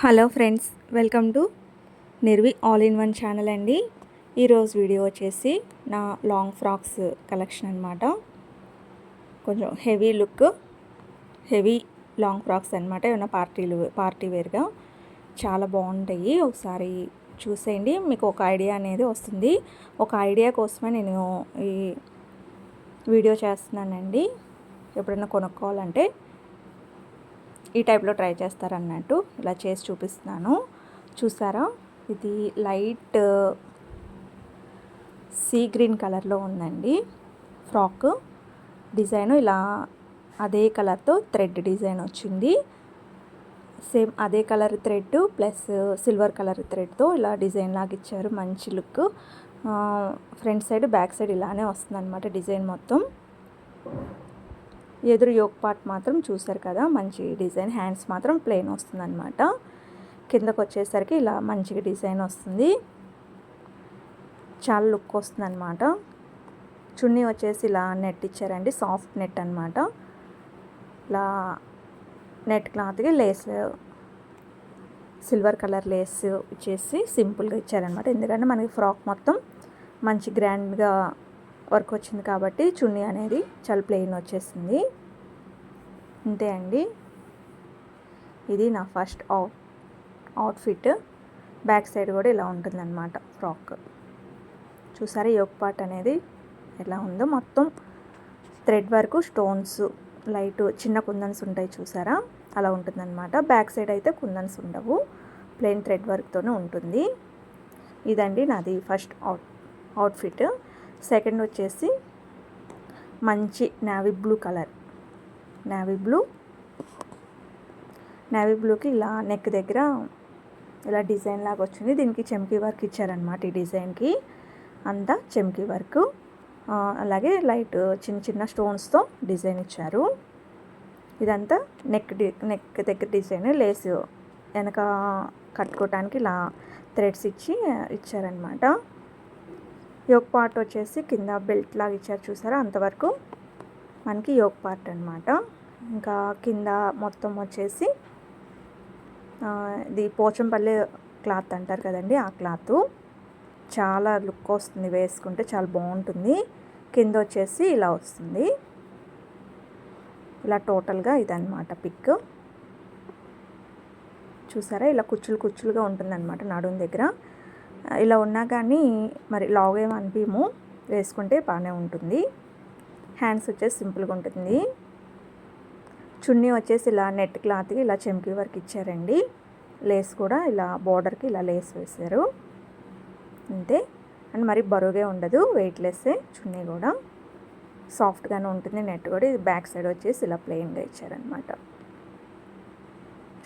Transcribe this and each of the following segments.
Hello friends welcome to Nirvi all in one channel అండి. ఈరోజు video వచ్చేసి నా లాంగ్ ఫ్రాక్స్ కలెక్షన్ అనమాట కొంచెం heavy look heavy long frocks అనమాట ఏమైనా పార్టీలు పార్టీ వేర్గా చాలా బాగుంటాయి. ఒకసారి చూసేయండి మీకు ఒక ఐడియా అనేది వస్తుంది. ఒక ఐడియా కోసమే నేను ఈ వీడియో చేస్తున్నానండి. ఎప్పుడైనా కొనుక్కోవాలంటే ఈ టైప్లో ట్రై చేస్తారన్నట్టు ఇలా చేసి చూపిస్తున్నాను. చూసారా? ఇది లైట్ సీ గ్రీన్ కలర్లో ఉందండి. ఫ్రాక్ డిజైన్ ఇలా అదే కలర్తో థ్రెడ్ డిజైన్ వచ్చింది. సేమ్ అదే colour thread plus silver colour థ్రెడ్తో ఇలా డిజైన్ లాగా ఇచ్చారు. మంచి look. Front side back side ఇలానే వస్తుంది అనమాట డిజైన్ మొత్తం. ఎదురు యోక్ పార్ట్ మాత్రం చూసారు కదా మంచి డిజైన్ హ్యాండ్స్ మాత్రం ప్లెయిన్ వస్తుందన్నమాట. కిందకు వచ్చేసరికి ఇలా మంచిగా డిజైన్ వస్తుంది. చాలా లుక్ వస్తుంది అనమాట చున్నీ వచ్చేసి ఇలా నెట్ ఇచ్చారండి సాఫ్ట్ నెట్ అనమాట ఇలా నెట్ క్లాత్కి లేస్ సిల్వర్ కలర్ లేస్ ఇచ్చేసి సింపుల్గా ఇచ్చారనమాట ఎందుకంటే మనకి ఫ్రాక్ మొత్తం మంచి గ్రాండ్గా వర్క్ వచ్చింది కాబట్టి చున్నీ అనేది చాలా ప్లెయిన్ వచ్చేసింది. అంతే అండి ఇది నా first out outfit back side కూడా ఇలా ఉంటుందన్నమాట ఫ్రాక్. చూసారా యోగ్ పార్ట్ అనేది ఎలా ఉందో? మొత్తం థ్రెడ్ వరకు స్టోన్స్ లైట్ చిన్న కుందన్స్ ఉంటాయి చూసారా? అలా ఉంటుందన్నమాట. బ్యాక్ సైడ్ అయితే కుందన్స్ ఉండవు. ప్లెయిన్ థ్రెడ్ వర్క్తోనే ఉంటుంది. ఇదండి నాది ఫస్ట్ అవుట్ అవుట్ఫిట్ సెకండ్ వచ్చేసి మంచి navy blue colour. Navy blue navy బ్లూకి ఇలా నెక్ దగ్గర ఇలా డిజైన్ లాగా వచ్చింది. దీనికి చెమ్కీ వర్క్ ఇచ్చారనమాట ఈ డిజైన్కి అంతా చెమ్కీ వర్క్ అలాగే లైట్ చిన్న చిన్న స్టోన్స్తో డిజైన్ ఇచ్చారు. ఇదంతా నెక్ డి నెక్ దగ్గర డిజైన్ లేస్ వెనక కట్టుకోవటానికి ఇలా థ్రెడ్స్ ఇచ్చి ఇచ్చారనమాట యోగ్ పార్ట్ వచ్చేసి కింద బెల్ట్ లాగా ఇచ్చారు చూసారా? అంతవరకు మనకి యోగ్ పార్ట్ అనమాట ఇంకా కింద మొత్తం వచ్చేసి ఇది పోచంపల్లి క్లాత్ అంటారు కదండి ఆ క్లాత్. చాలా లుక్ వస్తుంది వేసుకుంటే చాలా బాగుంటుంది. కింద వచ్చేసి ఇలా వస్తుంది. ఇలా టోటల్గా ఇదన్నమాట పిక్. చూసారా? ఇలా కుచ్చులు కుచ్చులుగా ఉంటుందన్నమాట నడుం దగ్గర. ఇలా ఉన్నా కానీ మరి లావ్ ఏం వేసుకుంటే బాగానే ఉంటుంది. హ్యాండ్స్ వచ్చేసి సింపుల్గా ఉంటుంది. చున్నీ వచ్చేసి ఇలా నెట్ క్లాత్కి ఇలా చెంకి వర్క్ ఇచ్చారండి. లేస్ కూడా ఇలా బార్డర్కి ఇలా లేస్ వేశారు. అంతే. అండ్ మరి బరువుగా ఉండదు. వెయిట్లెస్సే చున్నీ కూడా. సాఫ్ట్గానే ఉంటుంది. నెట్ కూడా ఇది బ్యాక్ సైడ్ వచ్చేసి ఇలా ప్లెయిన్గా ఇచ్చారనమాట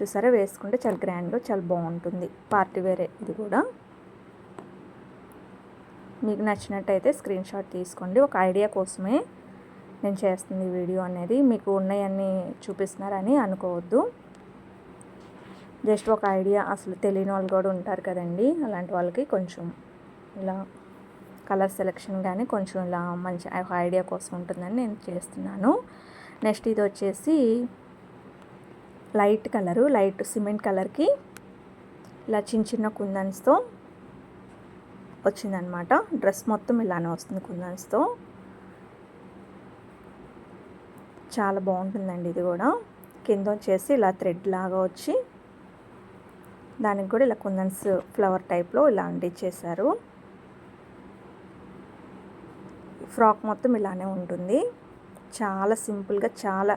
చూసారా? వేసుకుంటే చాలా గ్రాండ్గా చాలా బాగుంటుంది. పార్టీ వేరే ఇది కూడా. మీకు నచ్చినట్టయితే స్క్రీన్ షాట్ తీసుకోండి. ఒక ఐడియా కోసమే నేను చేస్తుంది వీడియో అనేది మీకు ఉన్నాయన్నీ చూపిస్తున్నారని అనుకోవద్దు. జస్ట్ ఒక ఐడియా అసలు తెలియని వాళ్ళు కూడా ఉంటారు కదండి. అలాంటి వాళ్ళకి కొంచెం ఇలా కలర్ సెలెక్షన్ కానీ కొంచెం ఇలా మంచి ఒక ఐడియా కోసం ఉంటుందని నేను చేస్తున్నాను. నెక్స్ట్ ఇది వచ్చేసి లైట్ కలరు లైట్ సిమెంట్ కలర్కి ఇలా చిన్న చిన్న కుందన్స్తో వచ్చిందనమాట. డ్రెస్ మొత్తం ఇలానే వస్తుంది కుందన్స్తో. చాలా బాగుంటుందండి ఇది కూడా. కింద వచ్చేసి ఇలా థ్రెడ్ లాగా వచ్చి దానికి కూడా ఇలా కుందన్స్ ఫ్లవర్ టైప్లో ఇలా అంటించేశారు ఫ్రాక్ మొత్తం ఇలానే ఉంటుంది. చాలా సింపుల్గా చాలా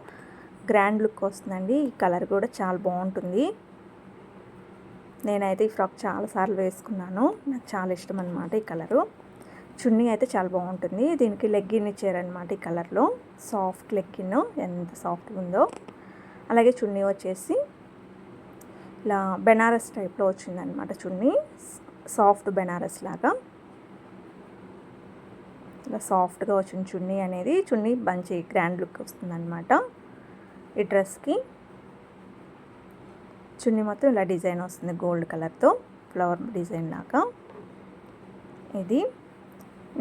గ్రాండ్ లుక్ వస్తుందండి. ఈ కలర్ కూడా చాలా బాగుంటుంది. నేనైతే ఈ ఫ్రాక్ చాలాసార్లు వేసుకున్నాను. నాకు చాలా ఇష్టం అనమాట ఈ కలరు. చున్నీ అయితే చాలా బాగుంటుంది. దీనికి లెగ్గిన్ ఇచ్చారనమాట ఈ కలర్లో. సాఫ్ట్ లెగ్గిన్ ఎంత సాఫ్ట్గా ఉందో. అలాగే చున్నీ వచ్చేసి ఇలా బెనారస్ టైప్లో వచ్చిందనమాట చున్నీ. సాఫ్ట్ బెనారస్ లాగా. ఇలా సాఫ్ట్గా వచ్చిన చున్నీ అనేది చున్నీ మంచి గ్రాండ్ లుక్ వస్తుందన్నమాట ఈ డ్రెస్కి. చున్నీ మొత్తం ఇలా డిజైన్ వస్తుంది గోల్డ్ కలర్తో ఫ్లవర్ డిజైన్ లాగా. ఇది.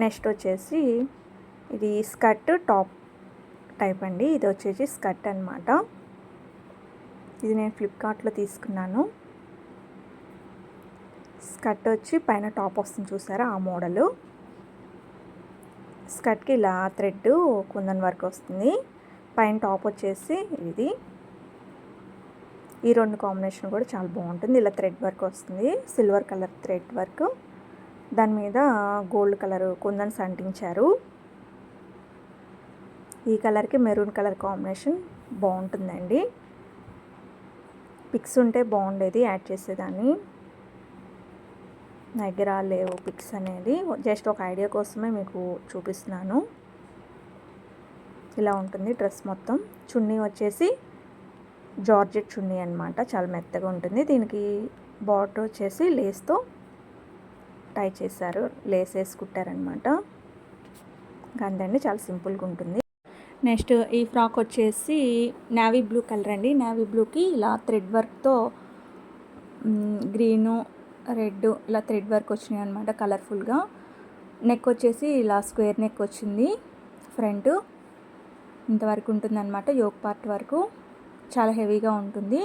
నెక్స్ట్ వచ్చేసి ఇది స్కర్ట్ టాప్ టైప్ అండి. ఇది వచ్చేసి స్కర్ట్ అనమాట ఇది నేను ఫ్లిప్కార్ట్లో తీసుకున్నాను. స్కర్ట్ వచ్చి పైన టాప్ వస్తుంది చూసారా ఆ మోడలు. స్కర్ట్కి ఇలా థ్రెడ్ కుందన్ వర్క్ వస్తుంది. పైన టాప్ వచ్చేసి ఇది. ఈ రెండు కాంబినేషన్ కూడా చాలా బాగుంటుంది. ఇలా థ్రెడ్ వర్క్ వస్తుంది. Silver colour thread work. దాని మీద గోల్డ్ కలర్ కుందన్స్ అంటించారు. ఈ కలర్కి మెరూన్ కలర్ కాంబినేషన్ బాగుంటుందండి. పిక్స్ ఉంటే బాగుండేది యాడ్ చేసేదాన్ని. దగ్గర లేవు పిక్స్ అనేది. జస్ట్ ఒక ఐడియా కోసమే మీకు చూపిస్తున్నాను. ఇలా ఉంటుంది డ్రెస్ మొత్తం. చున్నీ వచ్చేసి జార్జెట్ చున్నీ అనమాట చాలా మెత్తగా ఉంటుంది. దీనికి బాటర్ వచ్చేసి లేస్తో టై చేశారు లేస్ వేసి కుట్టారనమాట అంతే చాలా సింపుల్గా ఉంటుంది. నెక్స్ట్ ఈ ఫ్రాక్ వచ్చేసి నావీ బ్లూ కలర్ అండి. నావీ బ్లూకి ఇలా థ్రెడ్ వర్క్తో గ్రీను రెడ్ ఇలా థ్రెడ్ వర్క్ వచ్చినాయి అనమాట కలర్ఫుల్గా. నెక్ వచ్చేసి ఇలా స్క్వేర్ నెక్ వచ్చింది ఫ్రంట్. ఇంతవరకు ఉంటుందన్నమాట యోగ్ పార్ట్ వరకు. చాలా హెవీగా ఉంటుంది.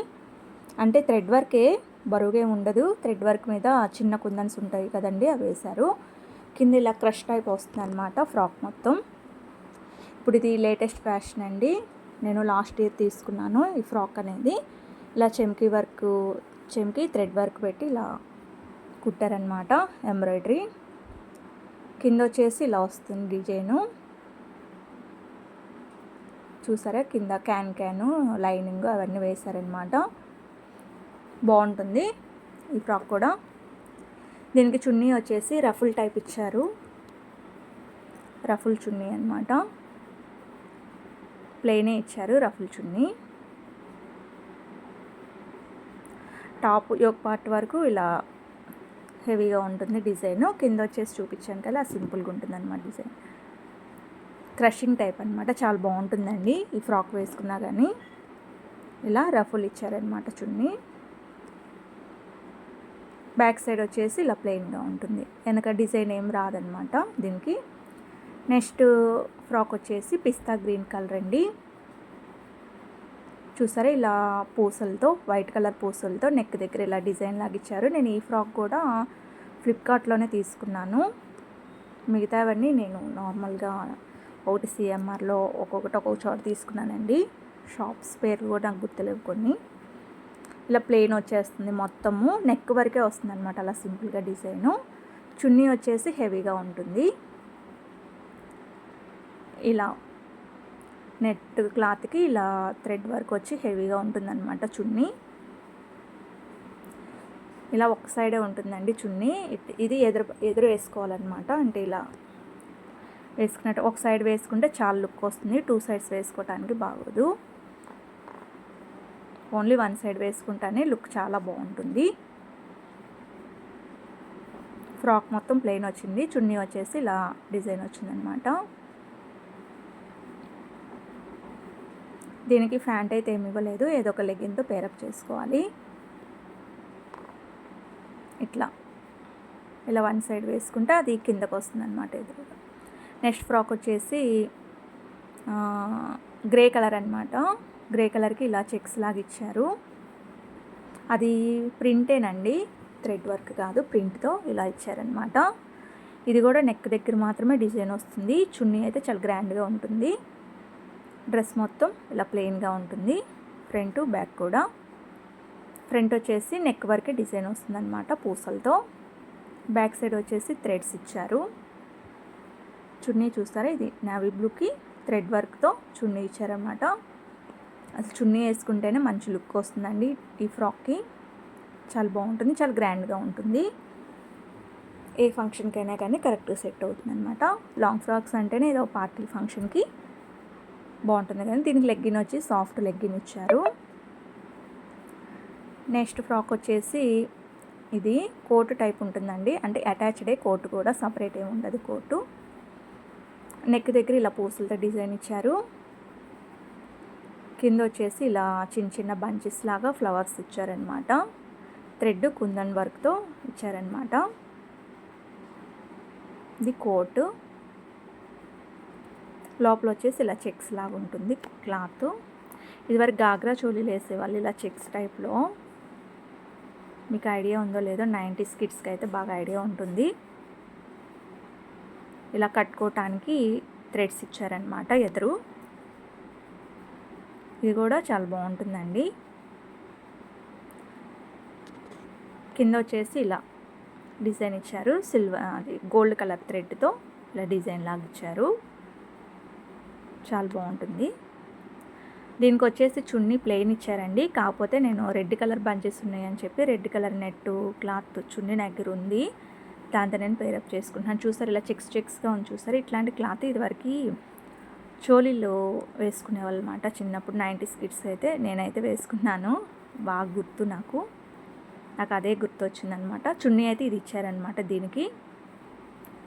అంటే థ్రెడ్ వర్కే బరువుగా ఉండదు థ్రెడ్ వర్క్ మీద చిన్న కుందన్స్ ఉంటాయి కదండి అవి వేశారు. కింద ఇలా క్రష్ టైప్ వస్తుంది అనమాట ఫ్రాక్ మొత్తం. ఇప్పుడు ఇది లేటెస్ట్ ఫ్యాషన్ అండి. నేను లాస్ట్ ఇయర్ తీసుకున్నాను ఈ ఫ్రాక్ అనేది. ఇలా చెమ్కీ వర్క్ చెమ్కి థ్రెడ్ వర్క్ పెట్టి ఇలా కుట్టారనమాట ఎంబ్రాయిడరీ. కింద వచ్చేసి ఇలా వస్తుంది డిజైను. చూసారా? కింద క్యాన్ క్యాను లైనింగ్ అవన్నీ వేశారనమాట బాగుంటుంది. ఈ ఫ్రాక్ కూడా. దీనికి చున్నీ వచ్చేసి రఫుల్ టైప్ ఇచ్చారు. రఫుల్ చున్నీ అనమాట ప్లెయినే ఇచ్చారు రఫుల్ చున్నీ. టాప్ యోక్ పార్ట్ వరకు ఇలా హెవీగా ఉంటుంది డిజైన్. కింద వచ్చేసి చూపించాను కదా సింపుల్గా ఉంటుంది అనమాట డిజైన్. క్రషింగ్ టైప్ అనమాట చాలా బాగుంటుందండి ఈ ఫ్రాక్ వేసుకున్నా కానీ ఇలా రఫుల్ ఇచ్చారనమాట చున్నీ. బ్యాక్ సైడ్ వచ్చేసి ఇలా ప్లెయిన్గా ఉంటుంది. వెనక డిజైన్ ఏం రాదనమాట దీనికి. నెక్స్ట్ ఫ్రాక్ వచ్చేసి పిస్తా గ్రీన్ కలర్ అండి. చూసారా ఇలా పూసలతో వైట్ కలర్ పూసలతో నెక్ దగ్గర ఇలా డిజైన్ లాగా ఇచ్చారు నేను ఈ ఫ్రాక్ కూడా ఫ్లిప్కార్ట్లోనే తీసుకున్నాను. మిగతావన్నీ నేను నార్మల్గా ఒకటి సిఎంఆర్లో ఒక్కొక్కటి ఒక్కొక్క చోట తీసుకున్నానండి. షాప్స్ పేర్లు కూడా నాకు గుర్తులేవు కొన్ని. ఇలా ప్లెయిన్ వచ్చేస్తుంది మొత్తము నెక్ వరకే వస్తుంది అనమాట అలా సింపుల్గా డిజైను. చున్నీ వచ్చేసి హెవీగా ఉంటుంది. ఇలా నెట్ క్లాత్కి ఇలా థ్రెడ్ వర్క్ వచ్చి హెవీగా ఉంటుందన్నమాట చున్నీ. ఇలా ఒక సైడే ఉంటుందండి చున్నీ. ఇది ఎదురు ఎదురు వేసుకోవాలన్నమాట. అంటే ఇలా వేసుకున్నట్టు ఒక సైడ్ వేసుకుంటే చాలా లుక్ వస్తుంది. టూ సైడ్స్ వేసుకోవటానికి బాగోదు. ఓన్లీ వన్ సైడ్ వేసుకుంటానే లుక్ చాలా బాగుంటుంది. ఫ్రాక్ మొత్తం ప్లెయిన్ వచ్చింది. చున్నీ వచ్చేసి ఇలా డిజైన్ వచ్చిందనమాట. దీనికి ఫ్యాంట్ అయితే ఏమి ఇవ్వలేదు. ఏదో ఒక లెగ్గిన్తో పేరప్ చేసుకోవాలి. ఇట్లా. ఇలా వన్ సైడ్ వేసుకుంటే అది కిందకు వస్తుంది అనమాట ఎదురుగా. నెక్స్ట్ ఫ్రాక్ వచ్చేసి గ్రే కలర్ అనమాట గ్రే కలర్కి ఇలా చెక్స్ లాగా ఇచ్చారు. అది ప్రింటేనండి. థ్రెడ్ వర్క్ కాదు ప్రింట్తో ఇలా ఇచ్చారనమాట ఇది కూడా నెక్ దగ్గర మాత్రమే డిజైన్ వస్తుంది. చున్నీ అయితే చాలా గ్రాండ్గా ఉంటుంది. డ్రెస్ మొత్తం ఇలా ప్లెయిన్గా ఉంటుంది. ఫ్రంట్ బ్యాక్ కూడా. ఫ్రంట్ వచ్చేసి నెక్ వరకే డిజైన్ వస్తుందన్నమాట పూసలతో. బ్యాక్ సైడ్ వచ్చేసి థ్రెడ్స్ ఇచ్చారు. చున్నీ చూస్తారా? ఇది నావీ బ్లూకి థ్రెడ్ వర్క్తో చున్నీ ఇచ్చారనమాట అసలు చున్నీ వేసుకుంటేనే మంచి లుక్ వస్తుందండి ఈ ఫ్రాక్కి. చాలా బాగుంటుంది చాలా గ్రాండ్గా ఉంటుంది. ఏ ఫంక్షన్కైనా కానీ కరెక్ట్గా సెట్ అవుతుంది అనమాట లాంగ్ ఫ్రాక్స్ అంటేనే ఏదో పార్టీ ఫంక్షన్కి బాగుంటుంది కానీ దీనికి లెగ్గిన్ వచ్చి సాఫ్ట్ లెగ్గిన్ ఇచ్చారు. నెక్స్ట్ ఫ్రాక్ వచ్చేసి ఇది కోటు టైప్ ఉంటుందండి. అంటే అటాచ్డే కోటు కూడా సపరేట్ ఏమి ఉండదు కోటు. నెక్ దగ్గర ఇలా పూసలతో డిజైన్ ఇచ్చారు. కింద వచ్చేసి ఇలా చిన్న చిన్న బంచెస్ లాగా ఫ్లవర్స్ ఇచ్చారనమాట. థ్రెడ్ కుందన్ వర్క్తో ఇచ్చారనమాట. ఇది కోటు. లోపల వచ్చేసి ఇలా చెక్స్ లాగా ఉంటుంది క్లాత్. ఇదివరకు గాగ్రా చోలీలు వేసేవాళ్ళు ఇలా చెక్స్ టైప్లో. మీకు ఐడియా ఉందో లేదో నైంటీస్ కిడ్స్కి అయితే బాగా ఐడియా ఉంటుంది. ఇలా కట్టుకోవటానికి థ్రెడ్స్ ఇచ్చారనమాట ఎదురు. ఇది కూడా చాలా బాగుంటుందండి. కింద వచ్చేసి ఇలా డిజైన్ ఇచ్చారు. సిల్వర్ అది గోల్డ్ కలర్ థ్రెడ్తో ఇలా డిజైన్ లాగా ఇచ్చారు. చాలా బాగుంటుంది. దీనికి వచ్చేసి చున్నీ ప్లెయిన్ ఇచ్చారండి. కాకపోతే నేను రెడ్ కలర్ బంచెస్ ఉన్నాయని చెప్పి రెడ్ కలర్ నెట్ క్లాత్ చున్నీ దగ్గర ఉంది. దాంతో నేను పేరప్ చేసుకుంటున్నాను. చూసారు ఇలా చెక్స్ చెక్స్గా ఉంది. చూసారు? ఇట్లాంటి క్లాత్ ఇదివరకు చోలీలో వేసుకునేవాళ్ళు అనమాట చిన్నప్పుడు నైంటీ స్కిట్స్ అయితే నేనైతే వేసుకున్నాను. బాగా గుర్తు నాకు. నాకు అదే గుర్తు వచ్చిందనమాట చున్నీ అయితే ఇది ఇచ్చారనమాట దీనికి.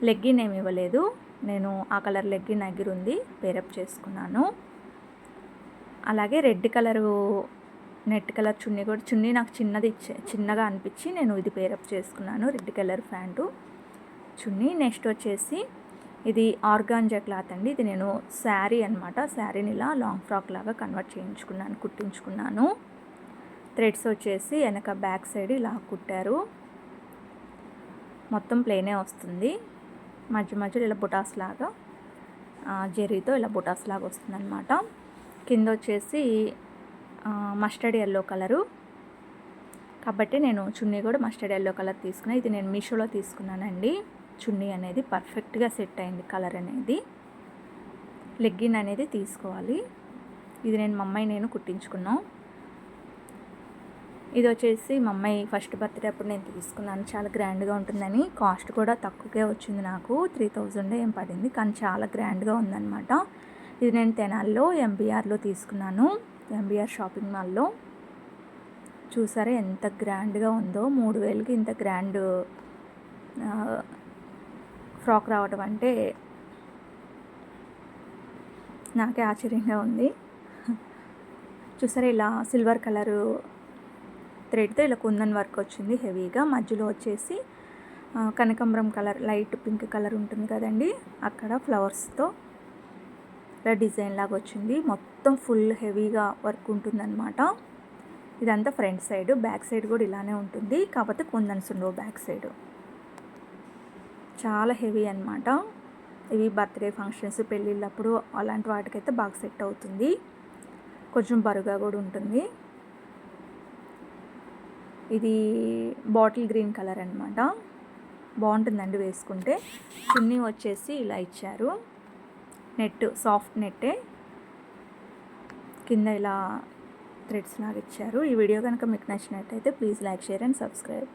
లెగ్గిన్ ఏమి ఇవ్వలేదు. నేను ఆ కలర్ లెగ్గిన్ దగ్గర ఉంది పేరప్ చేసుకున్నాను. అలాగే రెడ్ కలరు నెట్ కలర్ చున్నీ కూడా చున్నీ నాకు చిన్నది ఇచ్చే చిన్నగా అనిపించి నేను ఇది పేరప్ చేసుకున్నాను రెడ్ కలర్ ప్యాంటు. చున్నీ నెక్స్ట్ వచ్చేసి ఇది ఆర్గాంజా క్లాత్ అండి. ఇది నేను శారీ అనమాట శారీని ఇలా లాంగ్ ఫ్రాక్ లాగా కన్వర్ట్ చేయించుకున్నాను కుట్టించుకున్నాను. థ్రెడ్స్ వచ్చేసి వెనక బ్యాక్ సైడ్ ఇలా కుట్టారు. మొత్తం ప్లేనే వస్తుంది. మధ్య మధ్యలో ఇలా బుటాస్ లాగా జెరీతో ఇలా బుటాస్ లాగా వస్తుంది అనమాట కింద వచ్చేసి మస్టర్డ్ ఎల్లో కలరు. కాబట్టి నేను చున్నీ కూడా మస్టర్డ్ ఎల్లో కలర్ తీసుకున్నాను ఇది నేను మీషోలో తీసుకున్నానండి. చున్నీ అనేది పర్ఫెక్ట్గా సెట్ అయింది కలర్ అనేది. లెగ్గిన్ అనేది తీసుకోవాలి. ఇది నేను మా అమ్మాయి నేను కుట్టించుకున్నాం. ఇది వచ్చేసి మా అమ్మాయి ఫస్ట్ బర్త్డే అప్పుడు నేను తీసుకున్నాను. చాలా గ్రాండ్గా ఉంటుందని. కాస్ట్ కూడా తక్కువకే వచ్చింది నాకు. త్రీ థౌజండ్ ఏం పడింది. కానీ చాలా గ్రాండ్గా ఉందన్నమాట. ఇది నేను తెనాల్లో ఎంబీఆర్లో తీసుకున్నాను. ఎంబీఆర్ షాపింగ్ మాల్లో. చూసారా ఎంత గ్రాండ్గా ఉందో. మూడు వేలకి ఇంత గ్రాండ్ ఫ్రాక్ రావడం అంటే నాకే ఆశ్చర్యంగా ఉంది. చూసారా ఇలా సిల్వర్ కలరు థ్రెడ్తో ఇలా కుందన్ వర్క్ వచ్చింది హెవీగా. మధ్యలో వచ్చేసి కనకంబరం కలర్ లైట్ పింక్ కలర్ ఉంటుంది కదండి. అక్కడ ఫ్లవర్స్తో ఇలా డిజైన్ లాగా వచ్చింది. మొత్తం ఫుల్ హెవీగా వర్క్ ఉంటుందన్నమాట. ఇదంతా ఫ్రంట్ సైడ్ బ్యాక్ సైడ్ కూడా ఇలానే ఉంటుంది. కాకపోతే కుందన్స్ ఉండవు బ్యాక్ సైడ్. చాలా హెవీ అనమాట ఇవి బర్త్డే ఫంక్షన్స్ పెళ్ళిళ్ళప్పుడు అలాంటి వాటికైతే బాగా సెట్ అవుతుంది. కొంచెం బరుగా కూడా ఉంటుంది. ఇది బాటిల్ గ్రీన్ కలర్ అనమాట బాగుంటుందండి వేసుకుంటే. చున్నీ వచ్చేసి ఇలా ఇచ్చారు. నెట్ సాఫ్ట్ నెట్టే. కింద ఇలా థ్రెడ్స్ లాగా ఇచ్చారు. ఈ వీడియో కనుక మీకు నచ్చినట్టయితే please like share and subscribe.